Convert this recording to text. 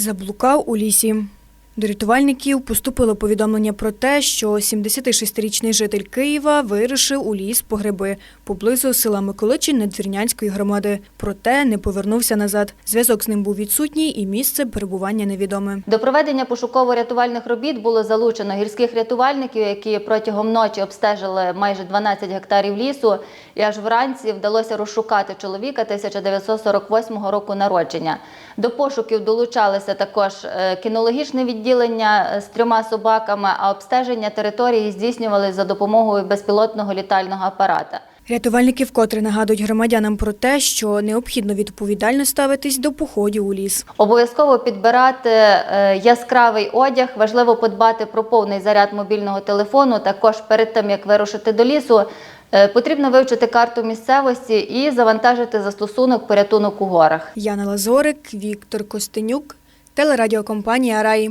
Заблукав у лісі. До рятувальників поступило повідомлення про те, що 76-річний житель Києва вирішив у ліс по гриби поблизу села Миколичин Надвірнянської громади. Проте не повернувся назад. Зв'язок з ним був відсутній і місце перебування невідоме. До проведення пошуково-рятувальних робіт було залучено гірських рятувальників, які протягом ночі обстежили майже 12 гектарів лісу, і аж вранці вдалося розшукати чоловіка 1948 року народження. До пошуків долучалися також е, кінологічне відділення е, з трьома собаками, а обстеження території здійснювали за допомогою безпілотного літального апарата. Рятувальники вкотре нагадують громадянам про те, що необхідно відповідально ставитись до походів у ліс. Обов'язково підбирати е, яскравий одяг. Важливо подбати про повний заряд мобільного телефону. Також перед тим як вирушити до лісу, е, потрібно вивчити карту місцевості і завантажити застосунок порятунок у горах. Яна Лазорик, Віктор Костенюк, телерадіокомпанія Раї.